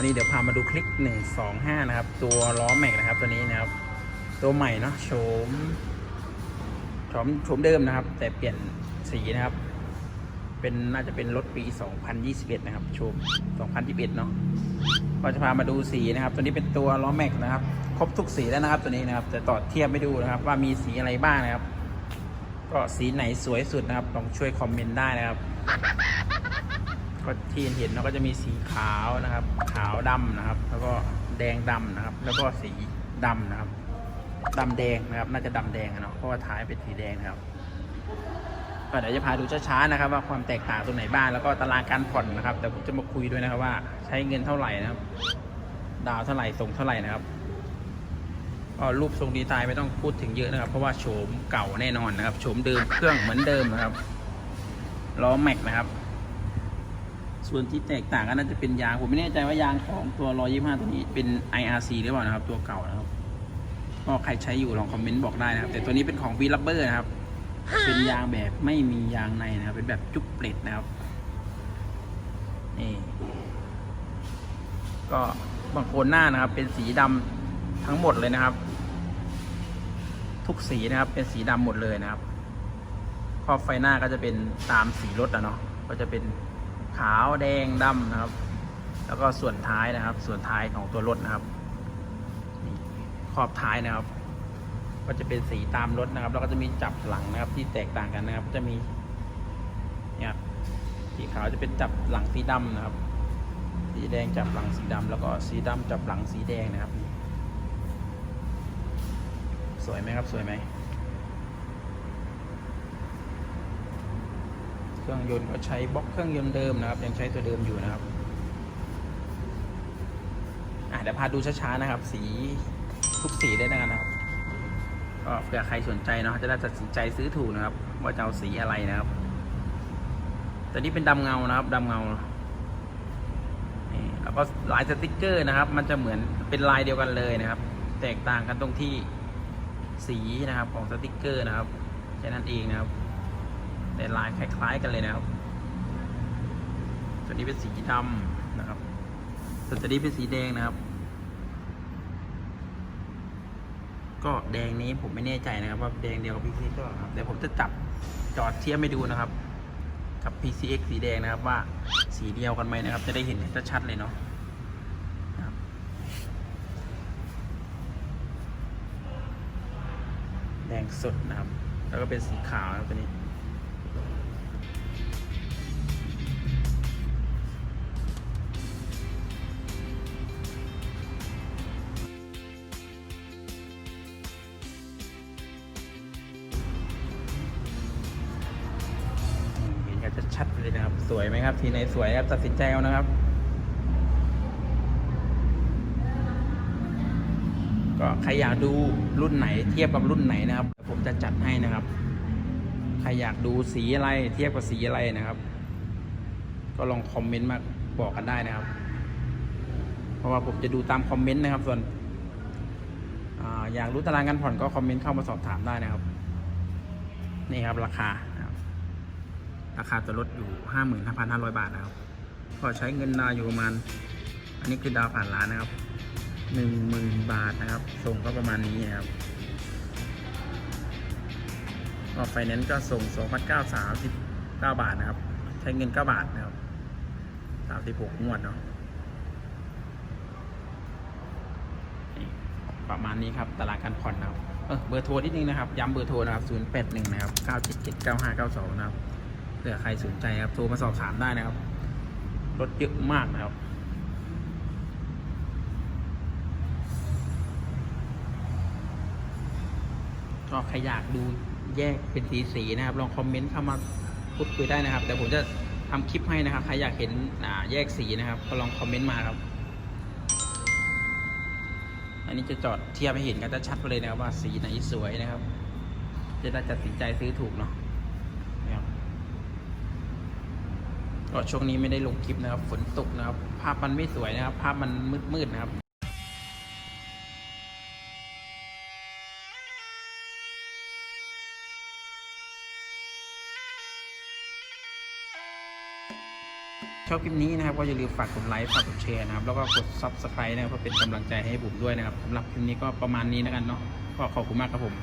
วันนี้เดี๋ยวพามาดูคลิก 125 นะครับ ตัวล้อแม็กนะครับ ตัวนี้นะครับ ตัวใหม่เนาะโฉมโฉมโฉมเดิมนะครับ แต่เปลี่ยนสีนะครับ เป็นน่าจะเป็นรถปี 2021 นะครับโฉม2021 เนาะก็จะพามาดูสีนะครับ ตัวนี้เป็นตัวล้อแม็กนะครับ ครบทุกสีแล้วนะครับ ตัวนี้นะครับจะต่อเทียบให้ดูนะครับ ว่ามีสีอะไรบ้างนะครับ ก็สีไหนสวยสุดนะครับลองช่วยคอมเมนต์ได้นะครับ ก็ที่เห็นเราก็จะมีสีขาวนะครับ ขาวดำนะครับ แล้วก็แดงดำนะครับ แล้วก็สีดำนะครับดำแดงนะครับ น่าจะดำแดงเนาะเพราะว่าท้ายเป็นสีแดงนะครับ ก็เดี๋ยวจะพาดูช้าๆนะครับ ว่าความแตกต่างตรงไหนบ้าง แล้วก็ตารางการผ่อนนะครับเดี๋ยวผมจะมาคุยด้วยนะครับว่า ใช้เงินเท่าไหร่นะครับ ดาวเท่าไหร่ส่งเท่าไหร่นะครับก็รูปทรงดีไซน์ไม่ต้องพูดถึงเยอะนะครับ เพราะว่าโฉมเก่าแน่นอนนะครับ โฉมเดิมเครื่องเหมือนเดิมนะครับ ล้อแม็กนะครับ ส่วนที่แตกต่างกันน่าจะเป็นยาง ผมไม่แน่ใจว่ายางของตัว125ตัวนี้เป็น IRC หรือเปล่านะครับ ตัวเก่านะครับ ก็ใครใช้อยู่ลองคอมเมนต์บอกได้นะครับ แต่ตัวนี้เป็นของ v ีลับเบอร์นะครับ เป็นยางแบบไม่มียางในนะครับ เป็นแบบจุ๊บเปล็ดนะครับ นี่ ก็บางโคนหน้านะครับ เป็นสีดำทั้งหมดเลยนะครับ ทุกสีนะครับ เป็นสีดำหมดเลยนะครับ ขอบไฟหน้าก็จะเป็นตามสีรถอะเนาะ ก็จะเป็น ขาวแดงดำนะครับ แล้วก็ส่วนท้ายนะครับ ส่วนท้ายของตัวรถนะครับขอบท้ายนะครับ ก็จะเป็นสีตามรถนะครับ แล้วก็จะมีจับหลังนะครับ ที่แตกต่างกันนะครับ จะมีเนี่ยครับสีขาวจะเป็นจับหลังสีดำนะครับ สีแดงจับหลังสีดำแล้วก็สีดำจับหลังสีแดงนะครับ สวยไหมครับสวยไหม เค รื่องยนต์ก็ใช้บล็อกเครื่องยนต์เดิมนะครับ ยังใช้ตัวเดิมอยู่นะครับอะเดี๋ยวพาดูช้าๆนะครับ สีทุกสีเลยนะครับก็เผื่อใครสนใจเนาะจะได้ตัดสินใจซื้อถูกนะครับ ว่าจะเอาสีอะไรนะครับตัวนี้เป็นดำเงานะครับดำเงาแล้วก็ลายสติกเกอร์นะครับ มันจะเหมือนเป็นลายเดียวกันเลยนะครับ แตกต่างกันตรงที่สีนะครับของสติกเกอร์นะครับแค่นั้นเองนะครับ แต่ลายคล้าย ๆ กันเลยนะครับ ตัวนี้เป็นสีดำนะครับส่วนตัวนี้เป็นสีแดงนะครับ ก็แดงนี้ผมไม่แน่ใจนะครับ ว่าแดงเดียวกับ PCX หรือเปล่าครับแต่ผมจะจับจอดเทียบให้ดูนะครับ กับ PCX สีแดงนะครับว่าสีเดียวกันไหมนะครับ จะได้เห็นชัดๆเลยเนาะแดงสดนะครับ แล้วก็เป็นสีขาวครับตัวนี้ ชัดเลยนะครับ สวยไหมครับ ทีไหนสวยครับตัดสินใจเอานะครับ ก็ใครอยากดูรุ่นไหน เทียบกับรุ่นไหนนะครับ ผมจะจัดให้นะครับ ใครอยากดูสีอะไรเทียบกับสีอะไรนะครับ ก็ลองคอมเมนต์มาบอกกันได้นะครับ เพราะว่าผมจะดูตามคอมเมนต์นะครับ ส่วนออยากรู้ตารางการผ่อนก็คอมเมนต์เข้ามาสอบถามได้นะครับ นี่ครับราคา ราคาจะลดอยู่ 55,500 บาทนะครับ ก็ใช้เงินดาวอยู่ประมาณ อันนี้คือดาวผ่านร้านนะครับ 10,000 บาทนะครับ ส่งก็ประมาณนี้นะครับก็ไฟแนนซ์ก็ส่ง 2,939 บาทนะครับ ใช้เงิน 9 บาทนะครับ36งวดเนาะประมาณนี้ครับตารางการผ่อนนะครับเออเบอร์โทรนิดนึงนะครับ ย้ำเบอร์โทรนะครับ 081 นะครับ 977 9592 นะครับ เผื่อใครสนใจครับโทรมาสอบถามได้นะครับ รถเยอะมากนะครับก็ใครอยากดูแยกเป็นสีสีๆนะครับ ลองคอมเมนต์เข้ามาพูดคุยได้นะครับ แต่ผมจะทำคลิปให้นะครับ ใครอยากเห็นแยกสีนะครับ ก็ลองคอมเมนต์มาครับ อันนี้จะจอดเทียบให้เห็นกันชัดไปเลยนะครับว่าสีไหนสวยนะครับ จะได้ตัดสินใจซื้อถูกเนาะนะครับ ก็ช่วงนี้ไม่ได้ลงคลิปนะครับฝนตกนะครับ ภาพมันไม่สวยนะครับ ภาพมันมืดๆนะครับชอบคลิปนี้นะครับก็อย่าลืมฝากกดไลค์ฝากกดแชร์นะครับ แล้วก็กด subscribe นะครับเพื่อเป็นกำลังใจให้ผมด้วยนะครับสำหรับคลิปนี้ก็ประมาณนี้แล้วกันเนาะก็ขอบคุณมากครับผม